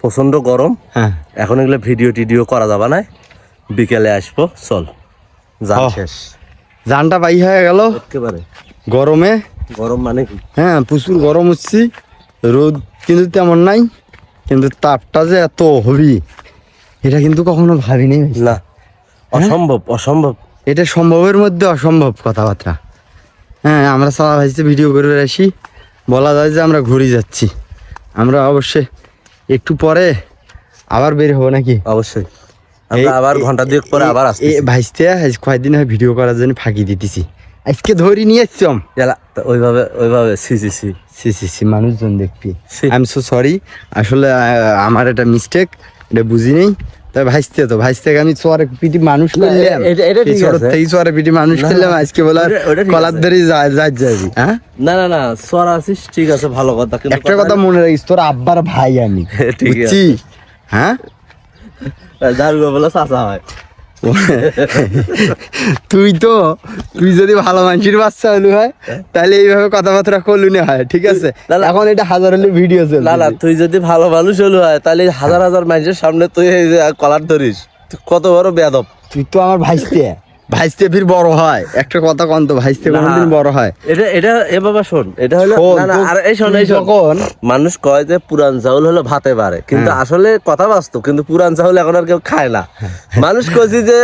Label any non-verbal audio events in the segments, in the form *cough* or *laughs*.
প্রচণ্ড গরম। হ্যাঁ। এখন এগুলো ভিডিও টিডিও করা যাবে না। বিকেলে আসব চল। যান। শেষ। জানটা বাই হয়ে গেল। একেবারে। গরমে। গরম মানে কি? হ্যাঁ প্রচুর গরম হচ্ছে। রোদ কিন্তু তেমন নাই। কিন্তু তাপটা যে এত হবি এটা কিন্তু কখনো ভাবিনি। না। অসম্ভব অসম্ভব। এটা সম্ভবের মধ্যে অসম্ভব কথাবার্তা। হ্যাঁ আমরা সারা ভাইতে ভিডিও করে আসি। বলা যায় যে আমরা ঘুরে যাচ্ছি। আমরা অবশ্যই একটু পরে আবার বের হব নাকি? অবশ্যই। আমরা আবার ঘণ্টা দুয়েক পরে আবার আসছি ভাইস্তে আজ কয়েকদিন হয় ভিডিও করার জন্য ফাঁকি দিতেছি। আজকে ধরি নিয়ে এসছম ওইভাবে ওইভাবে সি সি সি। সি সি সি মানুষজন দেখবি। আই এম সো সরি আসলে আমার এটা মিস্টেক এটা বুঝি নেই। তাই ভাইস্তে তো ভাইস্তে আমি চোয়ারে পিটি মানুষ না, করলাম। ছোট থেকে চোয়ারে পিটি মানুষ করলাম আজকে বলে ওটা- ওটা ঠিক কলার ধরে যাবি হ্যাঁ? না না না সর আছিস ঠিক আছে ভালো কথা কিন্তু একটা কথা মনে রাখিস তোর আব্বার ভাই আমি *laughs* ঠিক আছে। হ্যাঁ? দারুগো বলে চাচা হয়। *laughs* তুই তো তুই যদি ভালো মানুষের বাচ্চা হলু হয় তাহলে এইভাবে কথাবার্তা করলু না হয় ঠিক আছে। এখন এটা হাজার হলে ভিডিও চলে না না তুই যদি ভালো মানুষ হলু হয় তাহলে হাজার হাজার মানুষের সামনে তুই এই যে কলার ধরিস। কত বড় বেদব তুই তো আমার ভাইস্তে। ভাইস্তে ফির বড় হয়। একটা কথা কন তো ভাইস্তে। কোনোদিন বড় হয়। এটা এটা এ বাবা শোন এটা হলো না না তো আর এই শোন এই যখন- মানুষ কয় যে পুরান চাউল হলো ভাতে পারে কিন্তু হ্যাঁ। আসলে কথা বাস্তব কিন্তু পুরান চাউল এখন আর কেউ খায় না। মানুষ কইছি যে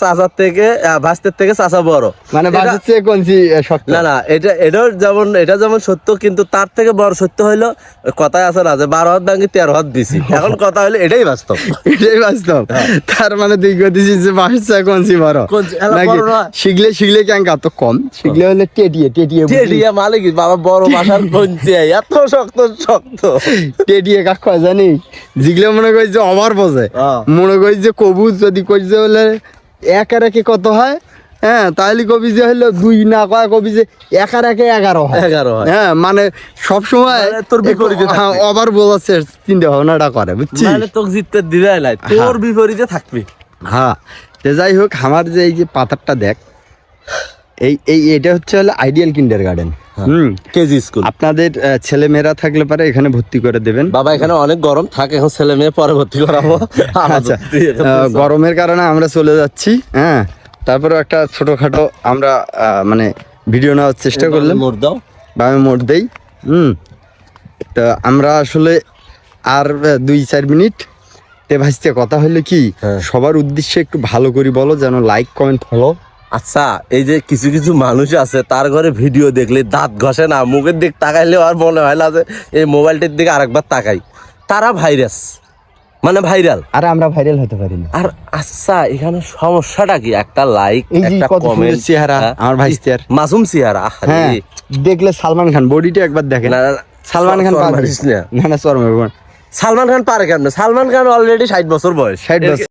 চাচার থেকে ভাস্তের থেকে চাচা বড়। মানে এটা- বাজের চেয়ে কোনছি সত্য। না না এটা এটাও যেমন এটা যেমন সত্য কিন্তু তার থেকে বড় সত্য হইল ওই কথায় আছে না যে বারো হাত ভাঙি তেরো হাত দিছি। এখন কথা হলো এটাই বাস্তব। এটাই বাস্তব। তার মানে কইছিস যে বাসের চেয়ে কোনছি বড়। কোনছি, নাকি? শিখলে শিখলে কম। শিখলে হলে মালিক বাবা বড় বাসার এত শক্ত শক্ত। টেডিয়ে কাক কয় জানি? জিগলে মনে করি যে হ্যাঁ। মনে করি যে কবুজ যদি বলে এক আর একে কত হয়? হ্যাঁ তাহলে কবি যে হলো দুই না কয় কবি যে এক আর একে এগারো হয়। এগারো হয়। হ্যাঁ মানে সব সময় মানে তোর বিপরীতে থাকবে। হ্যাঁ, বোঝাচ্ছে চিন্তা ভাবনাটা করে বুঝছিস? মানে তোকে জিততে দিবে তোর বিপরীতে থাকবি। হ্যাঁ তো যাই হোক আমার যে এই যে পাতারটা দেখ এই এই এটা হচ্ছে হলো আইডিয়াল কিন্ডার গার্ডেন হুম কেজি স্কুল। আপনাদের ছেলে মেয়েরা থাকলে পারে এখানে ভর্তি করে দেবেন। বাবা এখানে অনেক গরম থাকে এখন ছেলে মেয়ে পরে ভর্তি করাবো। আচ্ছা গরমের কারণে আমরা চলে যাচ্ছি হ্যাঁ। তারপরে একটা ছোটখাটো আমরা মানে ভিডিও নেওয়ার চেষ্টা করলাম। মোট দাও। বামে মোট দেই হুম। তা আমরা আসলে আর দুই চার মিনিট তে কথা হলো কি হ্যাঁ। সবার উদ্দেশ্যে একটু ভালো করে বলো যেন লাইক কমেন্ট ফলো আচ্ছা এই যে কিছু কিছু মানুষ আছে তার ঘরে ভিডিও দেখলে দাঁত ঘষে না মুখের দিক তাকাইলে আর মনে হয় না যে এই মোবাইলটির দিকে আরেকবার তাকাই। তারা ভাইরাস মানে ভাইরাল আর আমরা ভাইরাল হতে পারি না। আর আচ্ছা এখানে সমস্যাটা কি? একটা লাইক একটা কমেন্ট চেহারা, আমার ভাইস্তের। মাসুম চেহারা হ্যাঁ দেখলে সালমান খান বডিটা একবার দেখেন। না, সালমান খান না। না না চরম সালমান খান পারে কেমন? সালমান খান অলরেডি ষাট বছর বয়স। ষাট বছর।